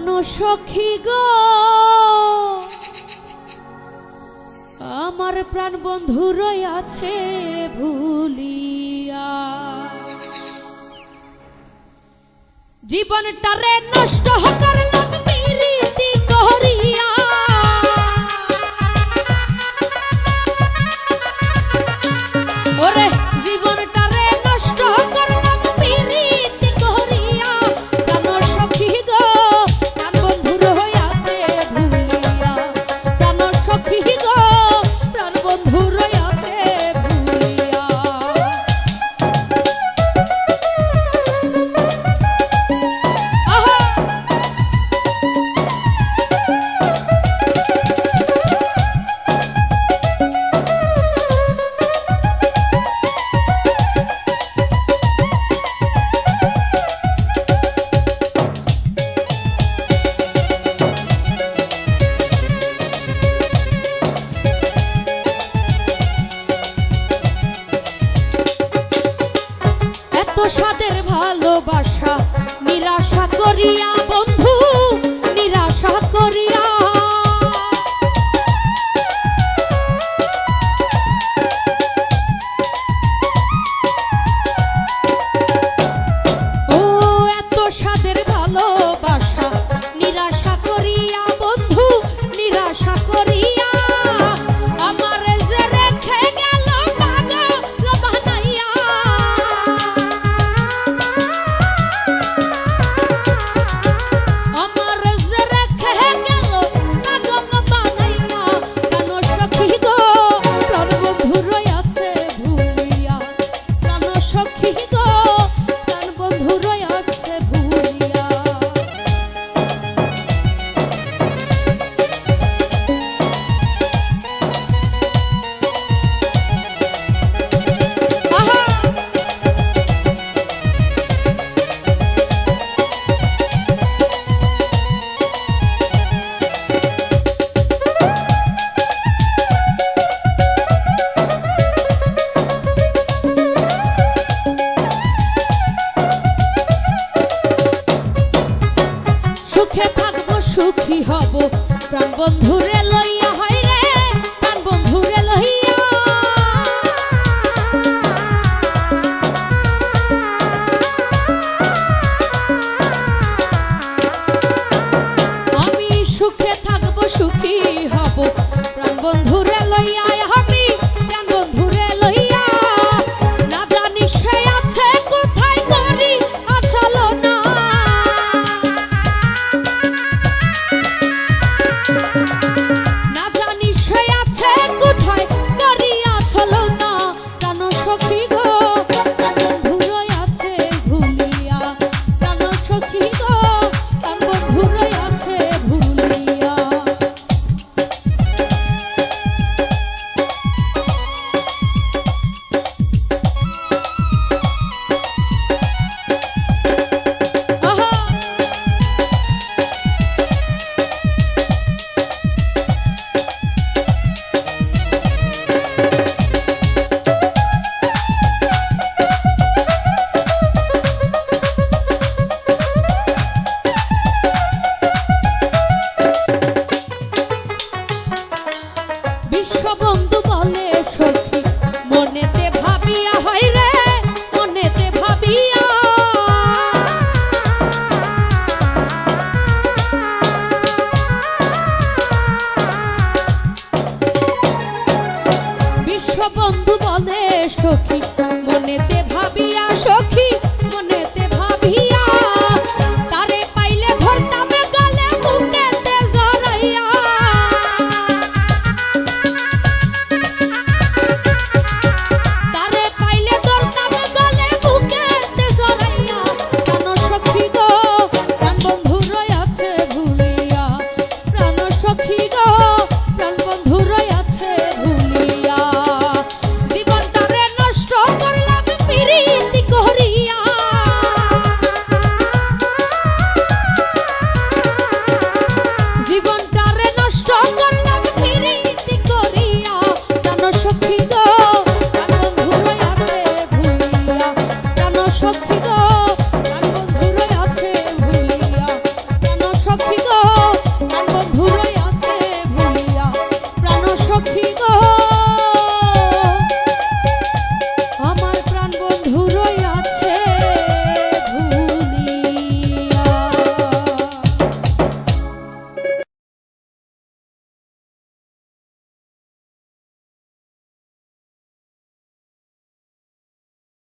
জানো সখী গো? আমার প্রাণ বন্ধু আছে ভুলিয়া। জীবনটারে নষ্ট করলাম তাদের ভালোবাসা নিরাশা করিয়া বন্ধু সুখে থাকব সুখী হব। প্রাণ বন্ধুরে লইয়া হয় রে প্রাণ বন্ধুরে